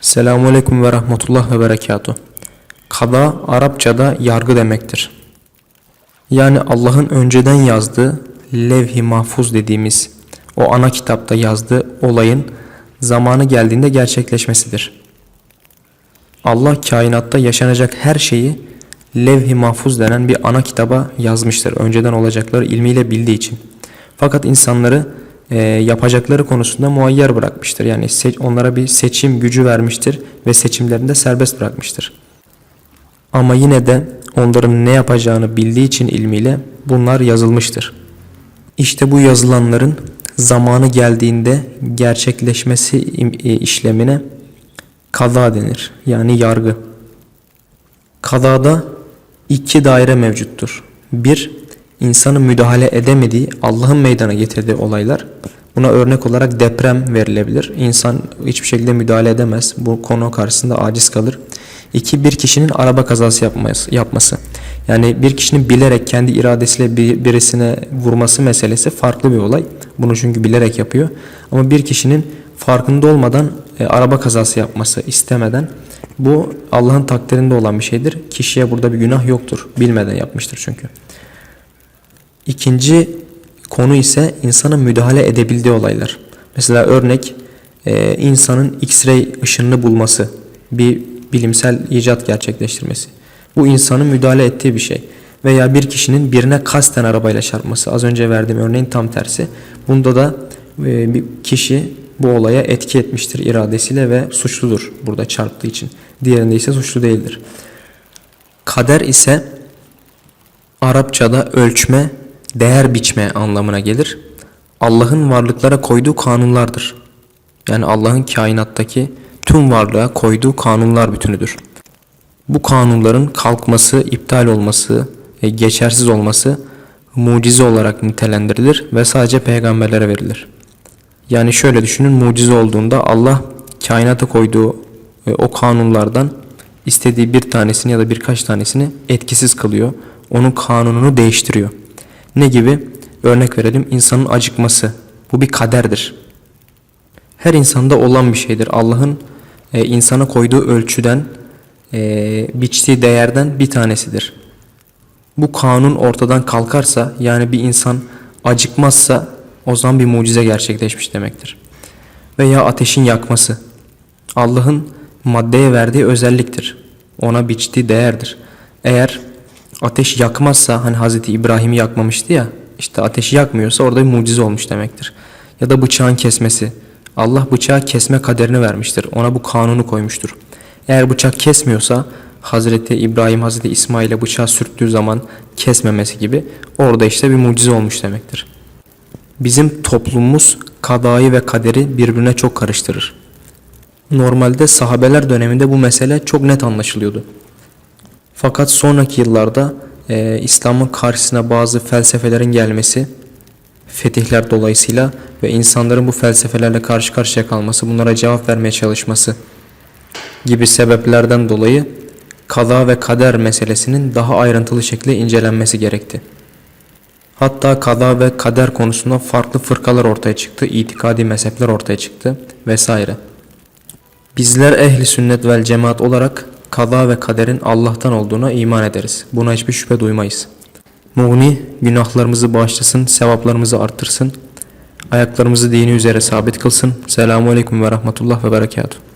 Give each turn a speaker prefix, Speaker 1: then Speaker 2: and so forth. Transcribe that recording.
Speaker 1: Selamun Aleyküm ve Rahmetullah ve Berekatuhu. Kada Arapçada yargı demektir. Yani Allah'ın önceden yazdığı levh-i mahfuz dediğimiz o ana kitapta yazdığı olayın zamanı geldiğinde gerçekleşmesidir. Allah kainatta yaşanacak her şeyi levh-i mahfuz denen bir ana kitaba yazmıştır. Önceden olacakları ilmiyle bildiği için. Fakat insanları e, yapacakları konusunda muayyer bırakmıştır. Yani onlara bir seçim gücü vermiştir ve seçimlerinde serbest bırakmıştır. Ama yine de onların ne yapacağını bildiği için ilmiyle bunlar yazılmıştır. İşte bu yazılanların zamanı geldiğinde gerçekleşmesi e, işlemine kaza denir. Yani yargı. Kadada iki daire mevcuttur. Bir, insanın müdahale edemediği, Allah'ın meydana getirdiği olaylar. Buna örnek olarak deprem verilebilir. İnsan hiçbir şekilde müdahale edemez. Bu konu karşısında aciz kalır. İki, bir kişinin araba kazası yapması. Yani bir kişinin bilerek kendi iradesiyle bir, birisine vurması meselesi farklı bir olay. Bunu çünkü bilerek yapıyor. Ama bir kişinin farkında olmadan e, araba kazası yapması istemeden bu Allah'ın takdirinde olan bir şeydir. Kişiye burada bir günah yoktur. Bilmeden yapmıştır çünkü. İkinci konu ise insanın müdahale edebildiği olaylar. Mesela örnek e, insanın X-ray ışınını bulması, bir bilimsel icat gerçekleştirmesi. Bu insanın müdahale ettiği bir şey. Veya bir kişinin birine kasten arabayla çarpması. Az önce verdiğim örneğin tam tersi. Bunda da e, bir kişi bu olaya etki etmiştir iradesiyle ve suçludur burada çarptığı için. Diğerinde ise suçlu değildir. Kader ise Arapçada ölçme, değer biçme anlamına gelir. Allah'ın varlıklara koyduğu kanunlardır. Yani Allah'ın kainattaki tüm varlığa koyduğu kanunlar bütünüdür. Bu kanunların kalkması, iptal olması, geçersiz olması mucize olarak nitelendirilir ve sadece peygamberlere verilir. Yani şöyle düşünün mucize olduğunda Allah kainata koyduğu e, o kanunlardan istediği bir tanesini ya da birkaç tanesini etkisiz kılıyor. Onun kanununu değiştiriyor. Ne gibi? Örnek verelim insanın acıkması. Bu bir kaderdir. Her insanda olan bir şeydir. Allah'ın e, insana koyduğu ölçüden, e, biçtiği değerden bir tanesidir. Bu kanun ortadan kalkarsa yani bir insan acıkmazsa o zaman bir mucize gerçekleşmiş demektir. Veya ateşin yakması. Allah'ın maddeye verdiği özelliktir. Ona biçtiği değerdir. Eğer ateş yakmazsa hani Hazreti İbrahim'i yakmamıştı ya işte ateşi yakmıyorsa orada bir mucize olmuş demektir. Ya da bıçağın kesmesi. Allah bıçağı kesme kaderini vermiştir. Ona bu kanunu koymuştur. Eğer bıçak kesmiyorsa Hazreti İbrahim Hazreti İsmail'e bıçağı sürttüğü zaman kesmemesi gibi orada işte bir mucize olmuş demektir. Bizim toplumumuz kadayı ve kaderi birbirine çok karıştırır. Normalde sahabeler döneminde bu mesele çok net anlaşılıyordu. Fakat sonraki yıllarda e, İslam'ın karşısına bazı felsefelerin gelmesi, fetihler dolayısıyla ve insanların bu felsefelerle karşı karşıya kalması, bunlara cevap vermeye çalışması gibi sebeplerden dolayı kaza ve kader meselesinin daha ayrıntılı şekilde incelenmesi gerekti. Hatta kaza ve kader konusunda farklı fırkalar ortaya çıktı, itikadi mezhepler ortaya çıktı vesaire. Bizler ehli sünnet vel cemaat olarak kaza ve kaderin Allah'tan olduğuna iman ederiz. Buna hiçbir şüphe duymayız. Muğni günahlarımızı bağışlasın, sevaplarımızı arttırsın, ayaklarımızı dini üzere sabit kılsın. Selamun Aleyküm ve Rahmetullah ve Berekatuhu.